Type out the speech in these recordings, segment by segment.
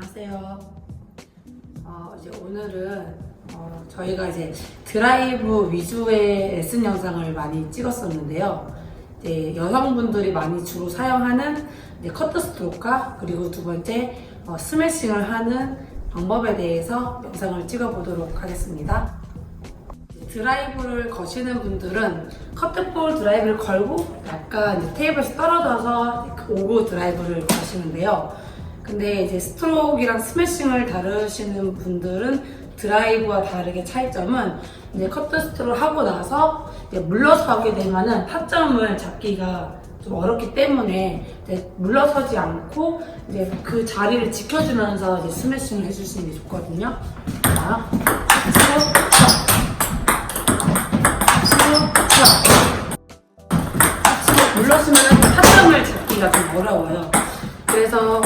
안녕하세요. 어, 이제 오늘은 어, 저희가 이제 드라이브 위주의 레슨 영상을 많이 찍었었는데요. 이제 여성분들이 많이 주로 사용하는 커트 스트로크와 그리고 두 번째 어, 스매싱을 하는 방법에 대해서 영상을 찍어보도록 하겠습니다. 드라이브를 거시는 분들은 커트볼 드라이브를 걸고 약간 테이블에서 떨어져서 오고 드라이브를 거시는데요. 근데 이제 스트로크랑 스매싱을 다루시는 분들은 드라이브와 다르게 차이점은 이제 커트 스트로크를 하고 나서 물러서 하게 되면은 타점을 잡기가 좀 어렵기 때문에 물러서지 않고 이제 그 자리를 지켜주면서 이제 스매싱을 해주시는 게 좋거든요. 자, 물러서면 타점을 잡기가 좀 어려워요. 그래서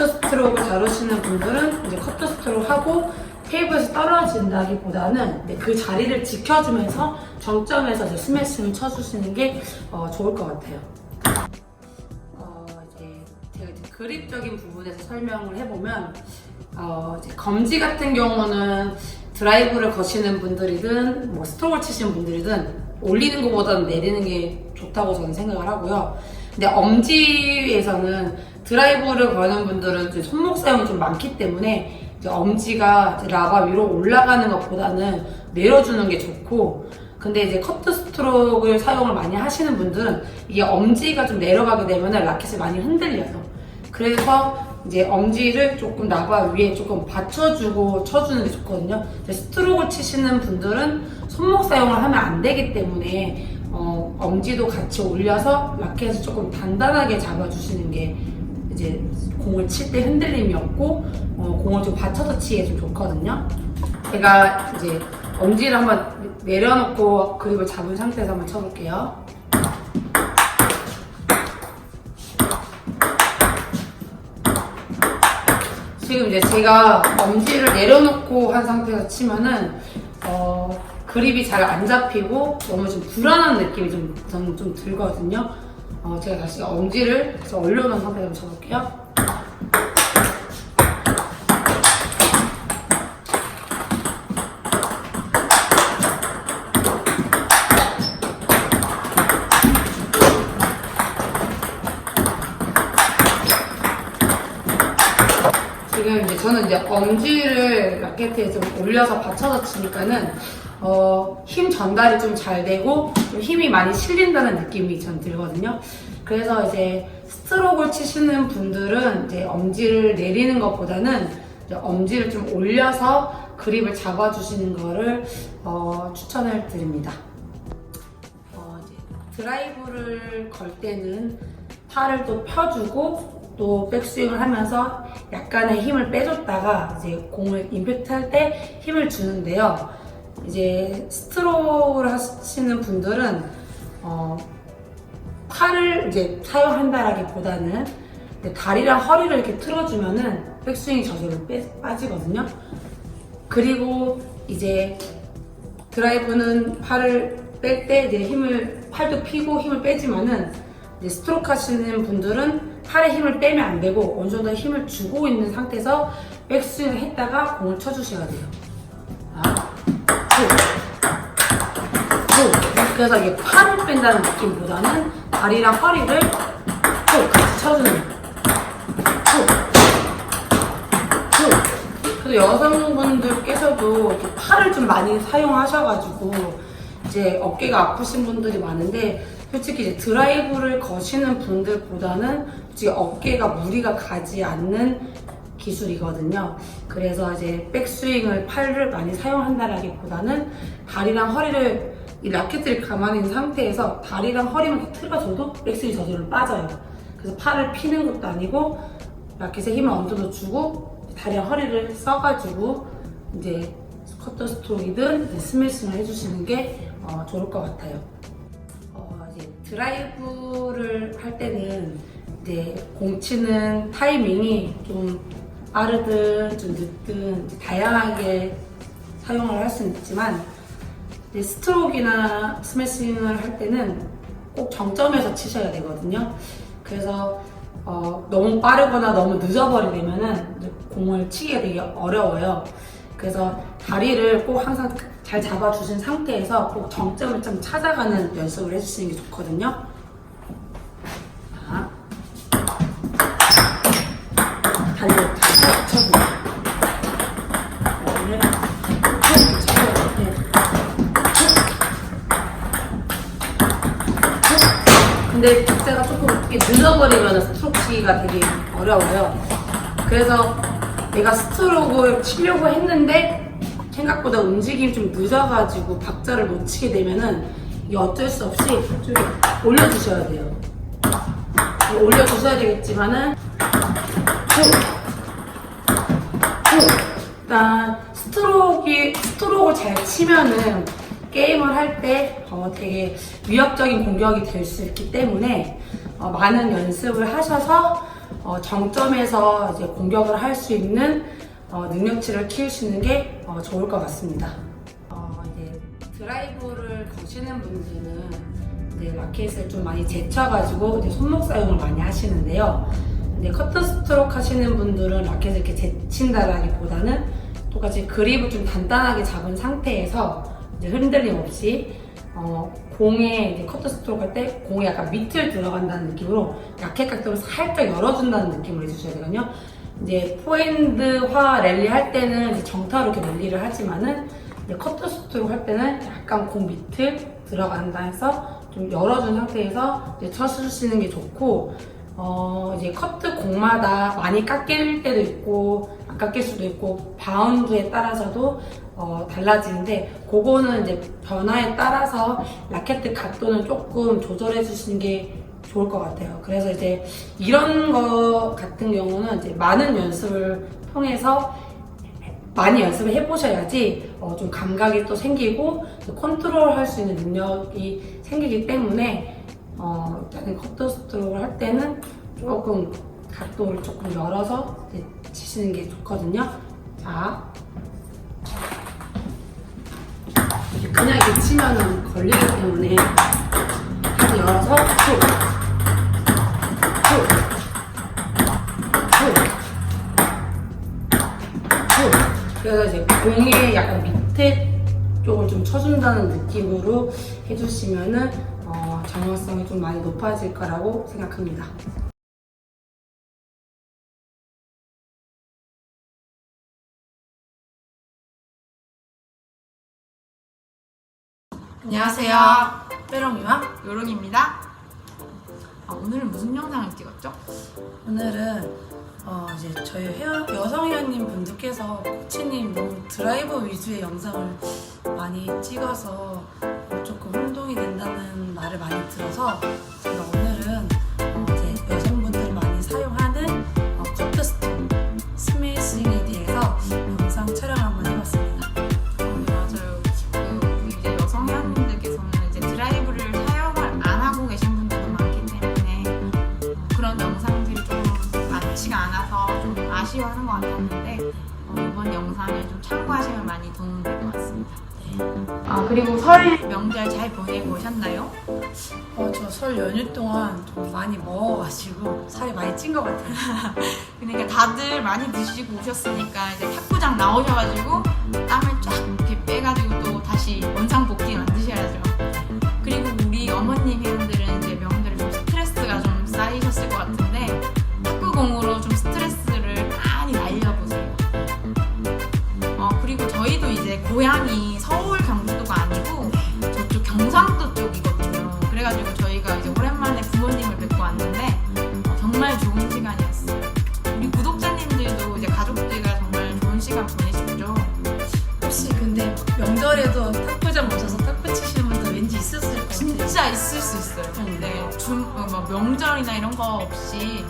커터 스트로크 다루시는 분들은 이제 커터 스트로크 하고 테이블에서 떨어진다기보다는 그 자리를 지켜주면서 정점에서 이제 스매싱을 쳐주시는 게 어, 좋을 것 같아요. 어, 이제 제가 이제 그립적인 부분에서 설명을 해보면 어, 검지 같은 경우는 드라이브를 거시는 분들이든 뭐 스트로크를 치시는 분들이든 올리는 것보다는 내리는 게 좋다고 저는 생각을 하고요. 근데 엄지에서는 드라이브를 거는 분들은 이제 손목 사용이 좀 많기 때문에 엄지가 라바 위로 올라가는 것보다는 내려주는 게 좋고 근데 이제 커트 스트로크를 사용을 많이 하시는 분들은 이게 엄지가 좀 내려가게 되면 라켓이 많이 흔들려요. 그래서 이제 엄지를 조금 나바 위에 조금 받쳐주고 쳐주는 게 좋거든요. 스트로크 치시는 분들은 손목 사용을 하면 안 되기 때문에 어, 엄지도 같이 올려서 라켓을 조금 단단하게 잡아주시는 게 이제 공을 칠 때 흔들림이 없고 어, 공을 좀 받쳐서 치기에 좀 좋거든요. 제가 이제 엄지를 한번 내려놓고 그립을 잡은 상태에서 한번 쳐볼게요. 지금 이제 제가 엄지를 내려놓고 한 상태에서 치면은 어, 그립이 잘 안 잡히고 너무 좀 불안한 느낌이 좀 저는 좀 들거든요. 어, 제가 다시 엄지를 올려놓은 상태에서 한번 쳐볼게요. 지금 이제 저는 이제 엄지를 라켓에 좀 올려서 받쳐서 치니까는 어, 힘 전달이 좀 잘 되고 좀 힘이 많이 실린다는 느낌이 전 들거든요. 그래서 이제 스트로크를 치시는 분들은 이제 엄지를 내리는 것보다는 엄지를 좀 올려서 그립을 잡아주시는 거를 어, 추천을 드립니다. 어, 드라이브를 걸 때는 팔을 또 펴주고 또 백스윙을 하면서 약간의 힘을 빼줬다가 이제 공을 임팩트 할 때 힘을 주는데요. 이제 스트로크를 하시는 분들은 어, 팔을 이제 사용한다라기보다는 다리랑 허리를 이렇게 틀어주면은 백스윙이 저절로 빼- 빠지거든요. 그리고 이제 드라이브는 팔을 뺄 때 이제 힘을 팔도 피고 힘을 빼지만은 스트로크 하시는 분들은 팔에 힘을 빼면 안 되고 어느 정도 힘을 주고 있는 상태에서 백스윙을 했다가 공을 쳐주셔야 돼요. 아. 그래서 이게 팔을 뺀다는 느낌보다는 다리랑 허리를 후 같이 쳐주는. 후, 후. 그래서 여성분들께서도 이렇게 팔을 좀 많이 사용하셔가지고 이제 어깨가 아프신 분들이 많은데 솔직히 이제 드라이브를 거시는 분들보다는 솔직히 어깨가 무리가 가지 않는 기술이거든요. 그래서 이제 백스윙을 팔을 많이 사용한다라기보다는 다리랑 허리를 이 라켓을 가만히 있는 상태에서 다리랑 허리만 틀어줘도 백스윙이 저절로 빠져요. 그래서 팔을 피는 것도 아니고 라켓에 힘을 정도 주고 다리랑 허리를 써가지고 이제 커터 스트로크이든 이제 스매싱을 해주시는 게 어, 좋을 것 같아요. 드라이브를 할 때는 이제 공 치는 타이밍이 좀 빠르든 좀 늦든 다양하게 사용을 할 수는 있지만 스트로크나 스매싱을 할 때는 꼭 정점에서 치셔야 되거든요. 그래서 어, 너무 빠르거나 너무 늦어버리면은 공을 치기가 되게 어려워요. 그래서 다리를 꼭 항상 잘 잡아주신 상태에서 꼭 정점을 좀 찾아가는 연습을 해주시는 게 좋거든요. 자, 쭉 쳐줘요. 네. 근데 박자가 조금 이렇게 늦어버리면 스트로크 치기가 되게 어려워요. 그래서 내가 스트로크를 치려고 했는데 생각보다 움직임이 좀 늦어가지고 박자를 못 치게 되면은 이게 어쩔 수 없이 좀 올려주셔야 돼요. 올려주셔야 되겠지만은 일단 스트로크 스트로크를 잘 치면은 게임을 할 때 어, 되게 위협적인 공격이 될 수 있기 때문에 어, 많은 연습을 하셔서 어, 정점에서 이제 공격을 할 수 있는 어, 능력치를 키우시는 게 어, 좋을 것 같습니다. 어, 이제 드라이브를 거시는 분들은 이제 라켓을 좀 많이 제쳐가지고 이제 손목 사용을 많이 하시는데요. 근데 커튼 스트로크 하시는 분들은 라켓을 이렇게 제친다라기보다는 똑같이 그립을 좀 단단하게 잡은 상태에서 이제 흔들림 없이 어, 공에 커트 스트로크 할 때 공에 약간 밑을 들어간다는 느낌으로 라켓 각도를 살짝 열어준다는 느낌을 해주셔야 되거든요. 이제 포핸드화 랠리 할 때는 정타로 이렇게 랠리를 하지만은 커트 스트로크 할 때는 약간 공 밑을 들어간다 해서 좀 열어준 상태에서 이제 쳐주시는 게 좋고 어, 이제 커트 공마다 많이 깎일 때도 있고 안 깎일 수도 있고 바운드에 따라서도 어, 달라지는데 그거는 이제 변화에 따라서 라켓 각도는 조금 조절해 주시는 게 좋을 것 같아요. 그래서 이제 이런 거 같은 경우는 이제 많은 연습을 통해서 많이 연습을 해보셔야지 어, 좀 감각이 또 생기고 컨트롤 할 수 있는 능력이 생기기 때문에 어, 일단은 커터 스트로크를 할 때는 조금 각도를 조금 열어서 치시는 게 좋거든요. 자. 그냥 이렇게 치면은 걸리기 때문에 열어서 쭉. 쭉. 좀 쳐준다는 느낌으로 해주시면은 어, 정확성이 좀 많이 높아질 거라고 생각합니다. 안녕하세요. 빼롱이와 요롱입니다. 아, 오늘은 무슨 영상을 찍었죠? 오늘은 어, 이제 저희 회원, 여성 회원님 분들께서 코치님 너무 드라이버 위주의 영상을 많이 찍어서 조금 혼동이 된다는 말을 많이 들어서 제가 오늘은 어, 이제 여성분들이 많이 사용하는 어, 커트 스톤 스매싱에 대해서 영상 촬영을 한번 해봤습니다. 어, 네, 맞아요. 그 이제 여성 회원님들께서는 이제 드라이브를 사용을 안 하고 계신 분들도 많기 때문에 어, 그런 영상들이 좀 많지가 않아서 좀 아쉬워하는 것 같았는데 어, 이번 영상을 좀 참고 아 그리고 설 명절 잘 보내고 오셨나요? 어, 저 설 연휴 동안 좀 많이 먹어가지고 살이 많이 찐 것 같아요. 그러니까 다들 많이 드시고 오셨으니까 이제 탁구장 나오셔가지고 땀을 쫙 이렇게 빼가지고 또 다시 원상복귀 만드셔야죠. 그리고 우리 어머님 회원들은 이제 명절에 좀 스트레스가 좀 쌓이셨을 것 같은데 탁구공으로 좀 스트레스를 많이 날려보세요. 어, 그리고 저희도 이제 고향이 근데 명절에도 탁구장 오셔서 탁구 치시는 분들 왠지 있었을 것 같아요. 진짜 있을 수 있어요. 근데 중, 어, 막 명절이나 이런 거 없이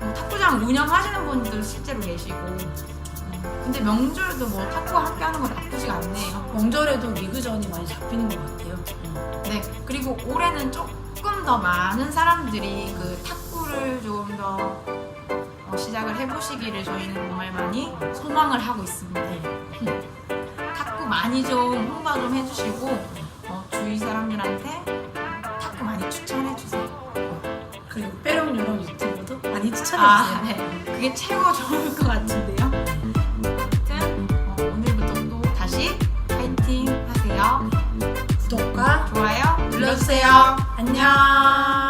어, 탁구장 운영하시는 분들 실제로 계시고 어, 근데 명절도 뭐 탁구와 함께 하는 건 나쁘지가 않네요. 명절에도 리그전이 많이 잡히는 것 같아요. 네, 그리고 올해는 조금 더 많은 사람들이 그 탁구를 조금 더 어, 시작을 해보시기를 저희는 정말 많이 소망을 하고 있습니다. 탁구 많이 좀 홍보 좀 해주시고 어, 주위 사람들한테 탁구 많이 추천해주세요. 그리고 빼롱 요런 유튜브도 많이 추천해주세요. 아, 네. 그게 최고 좋을 것 같은데요. 아무튼 어, 오늘부터 또 다시 파이팅 하세요. 구독과 좋아요 눌러주세요. 안녕.